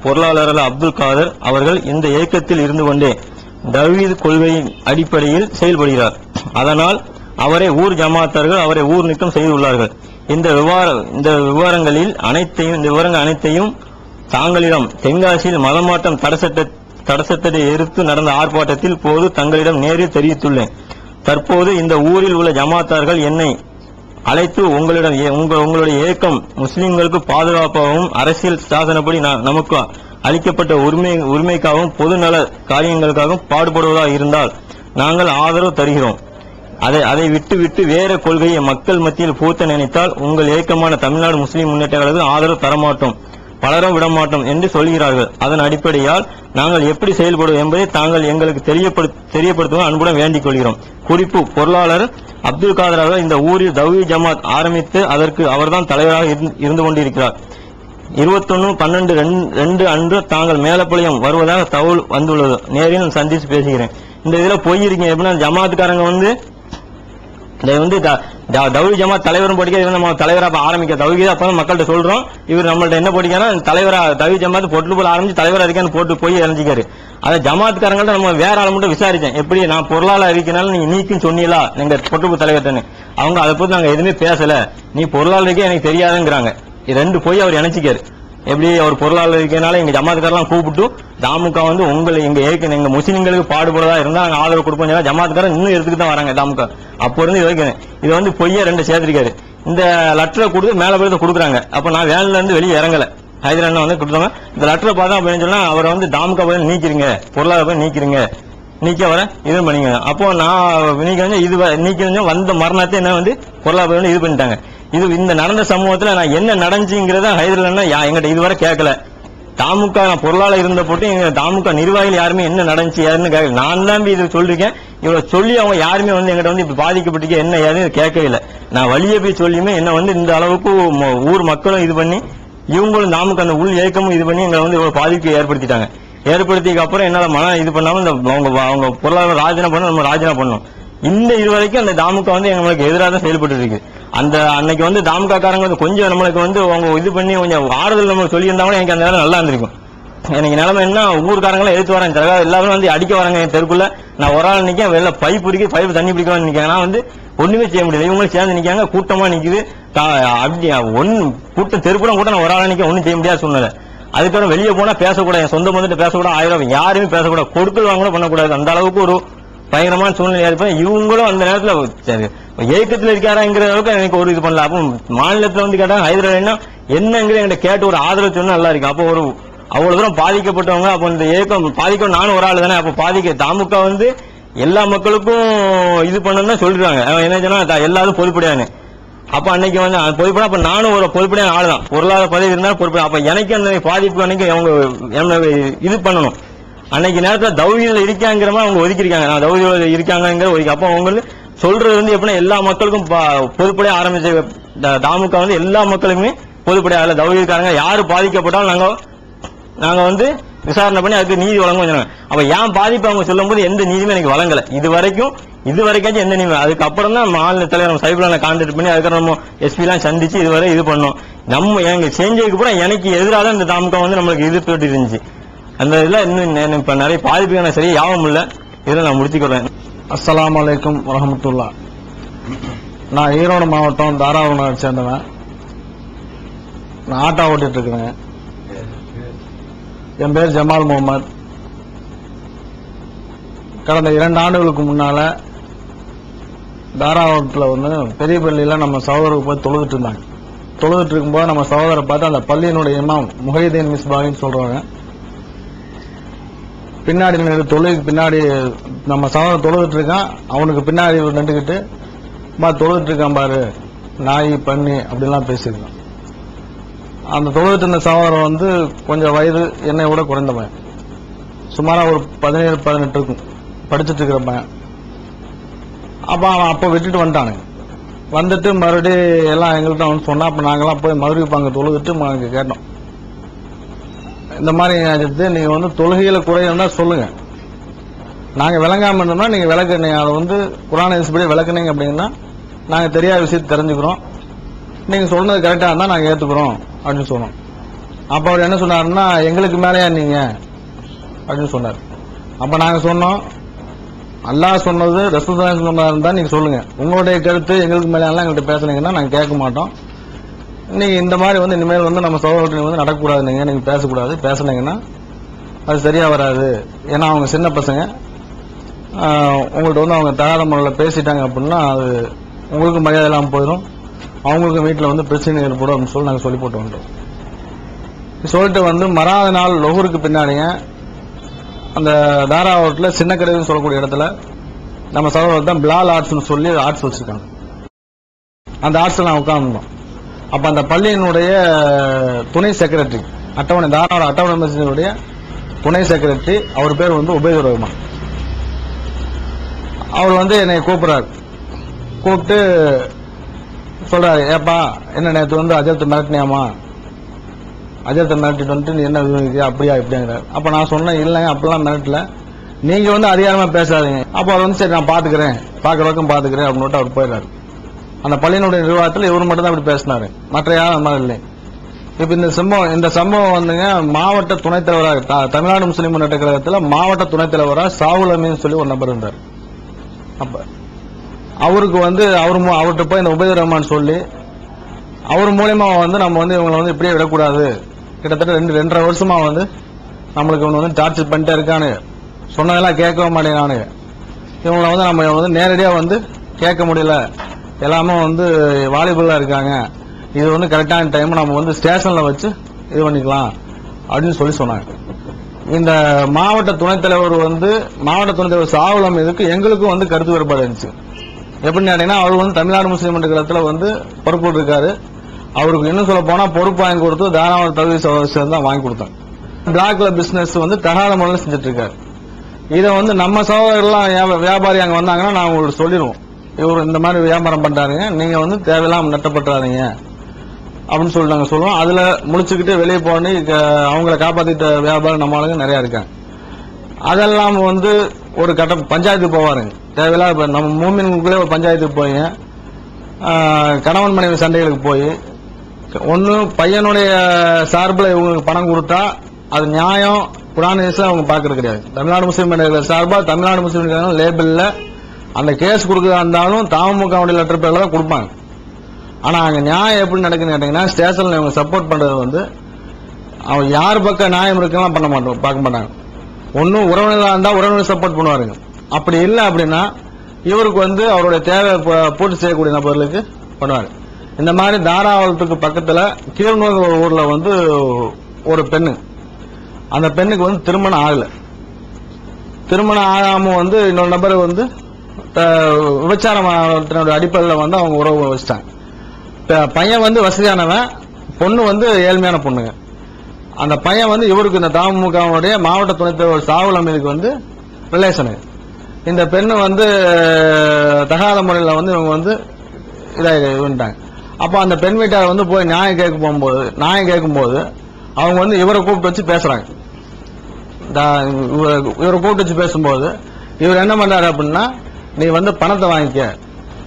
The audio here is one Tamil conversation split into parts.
பொருளாளர் அப்துல் காதர் அவர்கள் இந்த இயக்கத்தில் இருந்து கொண்டே தவீது கொள்கையின் அடிப்படையில் செயல்படுகிறார். அதனால் அவரை ஊர் ஜமாத்தார்கள் அவரை ஊர் நீக்கம் செய்துள்ளார்கள். இந்த விவகார இந்த விவரங்களில் அனைத்தையும் இந்த விவரங்கள் அனைத்தையும் தாங்களிடம் தென்காசியில் மதமாட்டம் தடசட்ட தடசட்டத்தை எதிர்த்து நடந்த ஆர்ப்பாட்டத்தில் போது தங்களிடம் நேரில் தெரிவித்துள்ளேன். தற்போது இந்த ஊரில் உள்ள ஜமாத்தார்கள் என்னை அழைத்து உங்களிடம் ஏ- உங்க உங்களுடைய இயக்கம் முஸ்லிம்களுக்கு பாதுகாப்பாகவும் அரசியல் சாசனப்படி நமக்கு அளிக்கப்பட்ட உரிமை உரிமைக்காகவும் பொதுநல காரியங்களுக்காகவும் பாடுபடுவதாக இருந்தால் நாங்கள் ஆதரவு தருகிறோம். அதை அதை விட்டு விட்டு வேற கொள்கையை மக்கள் மத்தியில் பூத்த நினைத்தால் உங்கள் இயக்கமான தமிழ்நாடு முஸ்லிம் முன்னேற்ற கழகத்துக்கு ஆதரவு தரமாட்டோம். பலரும் விடமாட்டோம் என்று சொல்கிறார்கள். அதன் அடிப்படையால் நாங்கள் எப்படி செயல்படுவோம் என்பதை தாங்கள் எங்களுக்கு தெரியப்படு அன்புடன் வேண்டிக் கொள்கிறோம். குறிப்பு பொருளாளர் அப்துல் காதர் அவர்கள் இந்த ஊரில் தவி ஜமாத் ஆரம்பித்து அதற்கு அவர்தான் தலைவராக இருந்து- கொண்டிருக்கிறார். இருபத்தொன்னு பன்னெண்டு ரெண்டு அன்று தாங்கள் மேலப்பாளையம் வருவதாக தகவல் வந்துள்ளது. நேரில் சந்தித்து பேசுகிறேன். இந்த இதில் போயிருக்கீங்க எப்படின்னா ஜமாத்துக்காரங்க வந்து இதை வந்து த- த- தௌஹி ஜமாத் தலைவரும் படிக்க இவர் நம்ம தலைவராக அப்ப ஆரம்பிக்க தௌஹி தான் மக்கள்கிட்ட சொல்கிறோம் இவர் நம்மள்ட்ட என்ன படிக்கானா தலைவராக தௌஹி ஜமாத்து பொட்டு போல ஆரம்பிச்சு தலைவரா இருக்கான்னு போட்டு போய் இறஞ்சிக்காரு. அதை ஜமாத்காரங்கள்ட்ட நம்ம வேற ஆள் மட்டும் விசாரிச்சேன். எப்படி நான் பொருளாளர் இருக்கனால நீங்க நீக்கும் சொன்னீங்களா? எங்க பொட்டுப்பு தலைவர்கிட்டன்னு. அவங்க அதை பற்றி நாங்கள் எதுவுமே பேசல. நீ பொருளாளருக்கே எனக்கு தெரியாதுங்கிறாங்க. இது ரெண்டு போய் அவர் இணைச்சிக்காரு. எப்படி அவர் பொருளாளர் இருக்கனால எங்க ஜமாத்துக்காரெல்லாம் கூப்பிட்டு தாமுக்கா வந்து உங்களை எங்க ஏக்க எங்க முஸ்லிம்களுக்கு பாடுபடுறதா இருந்தா நாங்க ஆதரவு கொடுப்போம் சொன்னா ஜமாத்துக்காரன் இன்னும் எடுத்துக்கு தான் வராங்க தாமுக. அப்போ இருந்து இது வரைக்கும் இது வந்து பொய்யா ரெண்டு சேர்த்திருக்காரு. இந்த லெட்டரை கொடுத்து மேல போய் கொடுக்குறாங்க. அப்ப நான் வேலையில இருந்து வெளியே இறங்கல. ஹைதராபாத் வந்து கொடுத்தாங்க இந்த லெட்டரை பார்த்தா அப்படின்னு சொன்னா அவரை வந்து தாமுக போய் நீக்கிறீங்க பொருளாதார போய் நீக்கிறீங்க நீக்க வர இது பண்ணிங்க அப்போ நான் நீக்க வந்து இது வ- நீக்க வந்து வந்த மரணத்தை என்ன வந்து பொருளாதார வந்து இது பண்ணிட்டாங்க. இது இந்த நடந்த சமூகத்தில் நான் என்ன நடந்துச்சுங்கிறத ஹைதராபாத்னா எங்கிட்ட இதுவரை கேட்கல. தாமுக நான் பொருளாளர் இருந்த போட்டு எங்க தாமுக நிர்வாகிகள் யாருமே என்ன நடந்துச்சு யாருன்னு கேட்கல. நான் தான் இது சொல்லியிருக்கேன் இவ்வளவு சொல்லி அவங்க யாருமே வந்து எங்கிட்ட வந்து இப்ப பாதிக்கப்பட்டிருக்க என்ன யாரும் கேட்கவே இல்லை. நான் வழியே போய் சொல்லியுமே என்ன வந்து இந்த அளவுக்கு ஊர் மக்களும் இது பண்ணி இவங்களும் நாமுக்கு அந்த உள் இயக்கமும் இது பண்ணி எங்களை வந்து இவ்வளவு பாதிப்பு ஏற்படுத்திட்டாங்க. ஏற்படுத்திக்கு அப்புறம் என்னால மன இது பண்ணாம இந்த அவங்க அவங்க பொருளாதார ராஜினா பண்ண நம்ம ராஜினா பண்ணோம் இந்த இது வரைக்கும் அந்த தாமுக வந்து எங்களுக்கு எதிராக தான் செயல்பட்டு இருக்கு. அந்த அன்னைக்கு வந்து தாம்காக்காரங்க வந்து கொஞ்சம் நம்மளுக்கு வந்து அவங்க இது பண்ணி கொஞ்சம் ஆறுதல் நம்ம சொல்லியிருந்தாங்கன்னா எனக்கு அந்த நேரம் நல்லா இருந்திருக்கும். எனக்கு நிலைமை என்ன? ஊருக்காரங்களாம் எடுத்து வராங்க தரகா எல்லாரும் வந்து அடிக்க வராங்க என் தெருக்குள்ள. நான் ஒரு ஆள் நிக்கேன் வெளில பைப் பிடிக்க பைப் தண்ணி பிடிக்கலாம்னு நிக்கேன் நான் வந்து ஒண்ணுமே செய்ய முடியாது இவங்களும் சேர்ந்து நிற்காங்க கூட்டமா நிக்குது. அப்படி ஒன்னு கூட்டம் தெருப்புடம் கூட நான் ஒரு ஆள் நிற்க ஒன்றும் செய்ய முடியாது சூழ்நிலை. அதுக்கப்புறம் வெளியே போனா பேசக்கூடாது. என் சொந்த வந்துட்டு பேசக்கூடாது ஆயிரம் யாருமே பேசக்கூடாது. கொடுக்கல் வாங்க பண்ணக்கூடாது. அந்த அளவுக்கு ஒரு பயங்கரமான சூழ்நிலை. இருப்பேன் இவங்களும் அந்த நேரத்தில் ஏக்கத்தில் இருக்காராங்கிற அளவுக்கு எனக்கு ஒரு இது பண்ணல. அப்போ மாநிலத்தில் வந்து கேட்டாங்க ஹைதராபாத்னா என்னங்கிற என்கிட்ட கேட்டு ஒரு ஆதரவு சொன்னா நல்லா இருக்கும். அப்போ ஒரு அவ்வளவு தூரம் பாதிக்கப்பட்டவங்க அப்போ இந்த ஏக்கம் பாதிக்க நானும் ஒரு ஆள் தானே அப்போ பாதிக்க தாமுக வந்து எல்லா மக்களுக்கும் இது பண்ணணும்னு சொல்லிடுறாங்க என்ன சொன்னா எல்லாரும் பொதுப்படையானு அப்ப அன்னைக்கு வந்து அது அப்ப நானும் ஒரு பொதுப்படையான ஆள் தான் பொருளாதார பதவி இருந்தாலும் பொறுப்பு அப்ப எனக்கு அந்த பாதிப்பு அன்னைக்கு அவங்க இது பண்ணணும். அன்னைக்கு நேரத்தில் தௌஹீதுல இருக்காங்கிற மாதிரி அவங்க ஒதுக்கிருக்காங்க நான் தௌஹீதுல இருக்காங்கிற ஒதுக்கி அப்போ அவங்களுக்கு சொல்றது வந்து எப்படின்னா எல்லா மக்களுக்கும் பா- ஆரம்பிச்ச த- தாமுக வந்து எல்லா மக்களுக்குமே பொதுப்படையாக இல்ல தௌஹீதுக்காரங்க யாரு பாதிக்கப்பட்டாலும் நாங்கள் நாங்கள் வந்து விசாரணை பண்ணி அதுக்கு நீதி வழங்க சொன்னாங்க அப்போ ஏன் பாதிப்பு அவங்க சொல்லும்போது எந்த நீதியுமே எனக்கு வழங்கலை. இது வரைக்கும் இது வரைக்கும் எந்த நீதி அதுக்கப்புறம் தான் மாநில தலைவர் சைபிளான கான்டாக்ட் பண்ணி அதுக்கப்புறம் நம்ம எஸ்பிலாம் சந்திச்சு இதுவரை இது பண்ணோம். நம்ம எங்க செஞ்சதுக்கு அப்புறம் எனக்கு எதிராக தான் இந்த தாமுக வந்து நம்மளுக்கு எதிர்த்து இருந்துச்சு. அந்த இதில் இன்னும் இப்போ நிறைய பாதிப்புக்கான சரியா யாவும் இல்லை. இதில் நான் முடிச்சுக்கிறேன் அஸ்லாம் அலைக்கும் வரமத்துல்லா நான் ஈரோடு மாவட்டம் தாராபுரம் சேர்ந்தவன். நான் ஆட்டோ ஓட்டிட்டு இருக்கிறேன் என் பேர் ஜமால் முகமது. கடந்த இரண்டு ஆண்டுகளுக்கு முன்னால தாராபுரத்தில் வந்து பெரிய பள்ளியில நம்ம சகோதரருக்கு போய் தொழுதுட்டு இருந்தாங்க. தொழுதுட்டு இருக்கும்போது நம்ம சகோதரை பார்த்து அந்த பள்ளியினுடைய இமாம் முஹைதீன் மிஸ்பாகின்னு சொல்கிறாங்க பின்னாடி நின்று தொழுகைக்கு பின்னாடி நம்ம சகோதரன் தொழுதுட்டு இருக்கான் அவனுக்கு பின்னாடி நின்றுக்கிட்டு மா தொழுதுட்டு இருக்கான் பாரு நாய் பண்ணி அப்படிலாம் பேசியிருக்கான். அந்த தொழுதுட்டு இருந்த சகோதரன் வந்து கொஞ்சம் வயது என்னை விட குறைந்தவன் சுமாராக ஒரு பதினேழு பதினெட்டு இருக்கும். படிச்சுட்டு இருக்கிற பையன் அவன் அப்போ விட்டுட்டு வந்துட்டானுங்க வந்துட்டு மறுபடியும் எல்லாம் எங்கள்கிட்ட அவன் சொன்னான் அப்போ நாங்கெல்லாம் போய் மதுரை பாங்க தொழுதுட்டு அங்க கேட்டோம். இந்த மாதிரி ஆயிடுச்சு நீங்கள் வந்து தொழுகையில் குறையணும்னா சொல்லுங்கள் நாங்கள் விளங்காமல் இருந்தோம்னா நீங்கள் விளக்கு அதை வந்து குரான படி விளக்குனீங்க அப்படின்னா நாங்கள் தெரியாத விஷயத்தை தெரிஞ்சுக்கிறோம். நீங்கள் சொன்னது கரெக்டாக இருந்தால் நாங்கள் ஏற்றுக்கிறோம் அப்படின்னு சொன்னோம். அப்போ அவர் என்ன சொன்னார்னா எங்களுக்கு மேலேயா நீங்க? அப்படின்னு சொன்னார். அப்போ நாங்கள் சொன்னோம் அல்லாஹ் சொன்னது ரசூலுல்லாஹி சொன்னதாக இருந்தால் நீங்கள் சொல்லுங்கள் உங்களுடைய கருத்து எங்களுக்கு மேலேலாம் எல்லாம் எங்கள்கிட்ட பேசுனீங்கன்னா நாங்கள் கேட்க மாட்டோம். இன்னைக்கு இந்த மாதிரி வந்து இனிமேல் வந்து நம்ம சகோதரர்கள் வந்து நடக்கக்கூடாது நீங்கள் நீங்கள் பேசக்கூடாது. பேசுனீங்கன்னா அது சரியாக வராது. ஏன்னா அவங்க சின்ன பசங்க. உங்கள்கிட்ட வந்து அவங்க தகாத முறையில் பேசிட்டாங்க அப்படின்னா அது உங்களுக்கு மரியாதை இல்லாமல் போயிடும். அவங்களுக்கு வீட்டில் வந்து பிரச்சனை ஏற்படும் அப்படின்னு சொல்லி நாங்கள் சொல்லி போட்டு வந்தோம் சொல்லிட்டு வந்து மறாத நாள் லொகூருக்கு பின்னாடிங்க. அந்த தாராவட்டில் சின்ன கடைன்னு சொல்லக்கூடிய இடத்துல நம்ம சகோதரர் தான் பிளால் ஆர்ட்ஸ்னு சொல்லி ஆர்ட்ஸ் வச்சுருக்காங்க. அந்த ஆர்ட்ஸில் நான் உட்காந்துருந்தோம் அப்ப அந்த பள்ளியினுடைய துணை செக்ரட்டரி அட்டவணை தாராள அட்டவணை மசீதியினுடைய துணை செக்ரட்டரி அவர் பேர் வந்து உபேதுர் ரஹ்மான் அவர் வந்து என்னை கூப்பிட்றாரு. கூப்பிட்டு சொல்றாரு ஏப்பா என்ன நேற்று வந்து அஜத்தை மிரட்டினியாமா அஜத்தை மிரட்டிட்டு வந்துட்டு நீ என்ன விவரிக்கிறியா? அப்படியா இப்படிங்கிறார் அப்ப நான் சொன்னேன் இல்லைங்க அப்படிலாம் மிரட்டல. நீங்க வந்து அதிகாரமா பேசாதீங்க. அப்ப அவர் வந்து சரி நான் பாத்துக்கிறேன். பாக்குற வரைக்கும் பாத்துக்கிறேன். அப்படின்னு அவர் போயிடுறாரு. அந்த பள்ளியினுடைய நிர்வாகத்தில் இவர் மட்டும் தான் அப்படி பேசினாரு. மற்ற யாரும் அந்த மாதிரி இல்லை. இப்ப இந்த சம்பவம் இந்த சம்பவம் வந்துங்க மாவட்ட துணைத் தலைவராக தமிழ்நாடு முஸ்லிம் முன்னேற்ற கழகத்தில் மாவட்ட துணைத் தலைவராக சாவுல் அமீன் சொல்லி ஒரு நபர் இருந்தார். அப்ப அவருக்கு வந்து அவர் மூ- அவர்கிட்ட போய் இந்த உபேத் ரஹ்மான் சொல்லி அவர் மூலியமா வந்து நம்ம வந்து இவங்களை வந்து இப்படியே விடக்கூடாது. கிட்டத்தட்ட ரெண்டு ரெண்டரை வருஷமா வந்து நம்மளுக்கு இவங்க வந்து டார்ச்சர் பண்ணிட்டே இருக்கானு சொன்னதெல்லாம் கேட்கவே மாட்டேங்கானு இவங்களை வந்து நம்ம வந்து நேரடியாக வந்து கேட்க முடியல. எல்லாமே வந்து வாலிபலா இருக்காங்க. இது வந்து கரெக்டான டைம் நம்ம வந்து ஸ்டேஷனில் வச்சு இது பண்ணிக்கலாம் அப்படின்னு சொல்லி சொன்னாங்க. இந்த மாவட்ட துணைத் தலைவர் வந்து மாவட்ட துணைத் தலைவர் சாவலம் இதுக்கு எங்களுக்கும் வந்து கருத்து வேறுபாடு இருந்துச்சு. எப்படின்னு கேட்டீங்கன்னா அவர் வந்து தமிழ்நாடு முஸ்லீம் மன்றத்தில் வந்து பொறுப்பு இருக்காரு அவருக்கு இன்னும் சொல்ல போனால் பொறுப்பு வாங்கி கொடுத்து தாராள தகுதி சகோதரர் தான் வாங்கி கொடுத்தாங்க. பிளாக்ல பிசினஸ் வந்து தகாத முறையில் செஞ்சுட்டு இருக்காரு. இதை வந்து நம்ம சகோதரர்லாம் வியாபாரி அங்கே வந்தாங்கன்னா நான் உங்களுக்கு சொல்லிடுவோம் இவர் இந்த மாதிரி வியாபாரம் பண்ணுறாருங்க நீங்கள் வந்து தேவையில்லாமல் நட்டப்பட்டுறாதீங்க. அப்படின்னு சொல்லி நாங்கள் சொல்லுவோம் அதில் முடிச்சுக்கிட்டு வெளியே போனி அவங்கள காப்பாற்றிட்ட வியாபாரம் நம்ம ஆளுங்க நிறைய இருக்காங்க. அதெல்லாம் வந்து ஒரு கட்ட பஞ்சாயத்துக்கு போவாருங்க. தேவையில்லாத இப்போ நம்ம மூமின்குள்ளே ஒரு பஞ்சாயத்துக்கு போய் கணவன் மனைவி சண்டைகளுக்கு போய் ஒன்று பையனுடைய சார்பில் இவங்களுக்கு பணம் கொடுத்தா அது நியாயம். குரான் அவங்க பார்க்கறது கிடையாது. தமிழ்நாடு முஸ்லீம் மன்றங்கள் சார்பாக தமிழ்நாடு முஸ்லீம் லேபிளில் அந்த கேஸ் கொடுக்கறதா இருந்தாலும் தாமமுகவுடைய லெட்டர் பேரில் தான் கொடுப்பாங்க. ஆனால் அங்கே நியாயம் எப்படி நடக்குன்னு கேட்டிங்கன்னா ஸ்டேஷனில் இவங்க சப்போர்ட் பண்ணுறது வந்து அவன் யார் பக்கம் நியாயம் இருக்குலாம் பண்ண மாட்டோம் பார்க்க மாட்டாங்க. ஒன்றும் உறவினராக இருந்தால் உறவினர் சப்போர்ட் பண்ணுவாருங்க. அப்படி இல்லை அப்படின்னா இவருக்கு வந்து அவருடைய தேவை பூர்த்தி செய்யக்கூடிய நபர்களுக்கு பண்ணுவார். இந்த மாதிரி தாராவளத்துக்கு பக்கத்தில் கீழ்நூர் ஊரில் வந்து ஒரு பெண்ணு. அந்த பெண்ணுக்கு வந்து திருமணம் ஆகலை. திருமணம் ஆகாமல் வந்து இன்னொரு நபர் வந்து விபச்சாரத்தினுடைய அடிப்படையில் வந்து அவங்க உறவு வச்சிட்டாங்க. இப்போ பையன் வந்து வசதியானவன் பொண்ணு வந்து ஏழ்மையான பொண்ணுங்க. அந்த பையன் வந்து இவருக்கு இந்த தாமுகவுடைய மாவட்ட துணைத் தலைவர் சாவல் அமீருக்கு வந்து ரிலேஷனு இந்த பெண்ணு வந்து தகாத முறையில் வந்து இவங்க வந்து இதாக இவன்ட்டாங்க. அப்போ அந்த பெண் வீட்டார் வந்து போய் நியாயம் கேட்க போகும்போது நியாயம் கேட்கும்போது அவங்க வந்து இவரை கூப்பிட்டு வச்சு பேசுகிறாங்க இவரை கூப்பிட்டு வச்சு பேசும்போது இவர் என்ன பண்ணார் அப்படின்னா நீ வந்து பணத்தை வாங்கிக்க.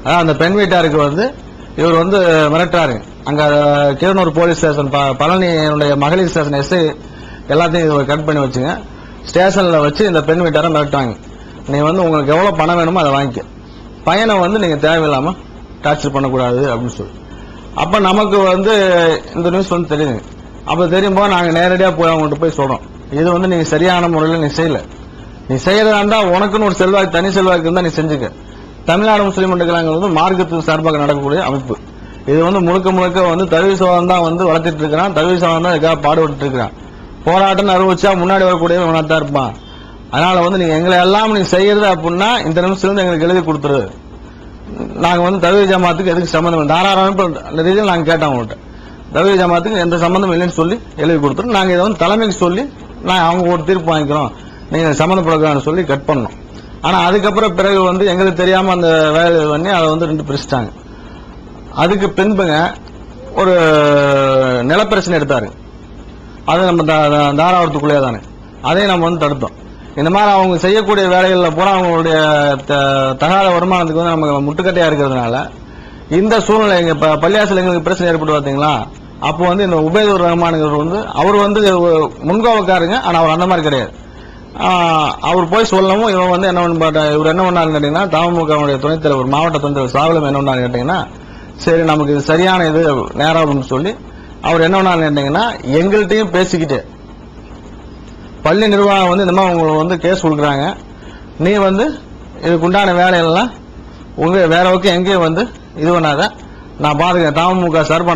அதான் அந்த பெண் வீட்டாருக்கு வந்து இவர் வந்து மிரட்டுறாரு. அங்க கீரனூர் போலீஸ் ஸ்டேஷன் ப- பழனியினுடைய மகளிர் ஸ்டேஷன் எஸ்ஐ எல்லாத்தையும் இவர் கட் பண்ணி வச்சுங்க. ஸ்டேஷனில் வச்சு இந்த பெண் வீட்டாரை மிரட்டுவாங்க. நீ வந்து உங்களுக்கு எவ்வளோ பணம் வேணுமோ அதை வாங்கிக்க. பையனை வந்து நீங்கள் தேவையில்லாமல் டார்ச்சர் பண்ணக்கூடாது அப்படின்னு சொல்லி. அப்போ நமக்கு வந்து இந்த நியூஸ் வந்து தெரியுது. அப்போ தெரியும்போது நாங்கள் நேரடியாக போய் அவங்ககிட்ட போய் சொல்கிறோம் இது வந்து நீங்கள் சரியான முறையில் நீ செய்யலை. நீ செய்யறதா இருந்தா உனக்குன்னு ஒரு செல்வாக்கு தனி செல்வாக்கு இருந்தா நீ செஞ்சுக்க. தமிழ்நாடு முஸ்லீம் மண்டலங்கள் வந்து மார்க்கத்துக்கு சார்பாக நடக்கக்கூடிய அமைப்பு. இது வந்து முழுக்க முழுக்க வந்து தழுவி சோதம் தான் வந்து வளர்த்துட்டு இருக்கிறான். தழுவி சோதம் தான் இதுக்காக பாடுபட்டு இருக்கிறான். போராட்டம் அறிவிச்சா முன்னாடி வரக்கூடிய தான் இருப்பான். அதனால வந்து நீங்க எங்களை எல்லாம் நீ செய்யறது அப்படின்னா இந்த நிமிஷத்துல இருந்து எங்களுக்கு எழுதி கொடுத்துரு. நாங்க வந்து தழுவி ஜமாத்துக்கு எதுக்கு சம்மந்தம் இல்லை. தாராள ரீதியில் நாங்க கேட்டோம் அவங்கள்ட்ட தழுவி ஜமாத்துக்கு எந்த சம்மந்தம் இல்லைன்னு சொல்லி எழுதி கொடுத்துரு. நாங்க இதை வந்து தலைமைக்கு சொல்லி நான் அவங்க ஒரு தீர்ப்பு வாங்கிக்கிறோம். நீங்க சம்மந்தப்படக்கூடாதுன்னு சொல்லி கட் பண்ணோம் ஆனால் அதுக்கப்புறம் பிறகு வந்து எங்களுக்கு தெரியாமல் அந்த வேலை பண்ணி அதை வந்து ரெண்டு பிரிச்சிட்டாங்க. அதுக்கு பின்புங்க ஒரு நிலப்பிரச்சனை எடுத்தாரு. அது நம்ம தா- தாராவரத்துக்குள்ளே தானே. அதையும் நம்ம வந்து தடுத்தோம். இந்த மாதிரி அவங்க செய்யக்கூடிய வேலைகளில் பூரா அவங்களுடைய த- தகாத வருமானத்துக்கு வந்து நம்ம முட்டுக்கட்டையாக இருக்கிறதுனால இந்த சூழ்நிலை எங்கள் ப- பள்ளியாசல் எங்களுக்கு பிரச்சனை ஏற்பட்டு பார்த்தீங்களா அப்போ வந்து இந்த உபேதூர் ரஹ்மானுங்கிறவர் வந்து அவர் வந்து முன்கோவக்காருங்க ஆனால் அவர் அந்த மாதிரி கிடையாது. அவர் போய் சொல்லவும் இவன் வந்து என்ன பண்ண இவர் என்ன பண்ணாருன்னு கேட்டீங்கன்னா தமுகவுடைய துணைத் தலைவர் மாவட்ட துணைத் தலைவர் சாவலம் என்ன பண்ணாரு கேட்டீங்கன்னா சரி நமக்கு இது சரியான இது நேரம் அப்படின்னு சொல்லி அவர் என்ன பண்ணாருன்னு கேட்டீங்கன்னா எங்கள்கிட்டயும் பேசிக்கிட்டு பள்ளி நிர்வாகம் வந்து இந்த மாதிரி உங்களுக்கு வந்து கேஸ் கொடுக்குறாங்க. நீ வந்து இதுக்கு உண்டான வேலையெல்லாம் உங்க வேற பக்கம் எங்கேயும் வந்து இது பண்ணாத. நான் பாத்துக்கிறேன். தமுக சார்பா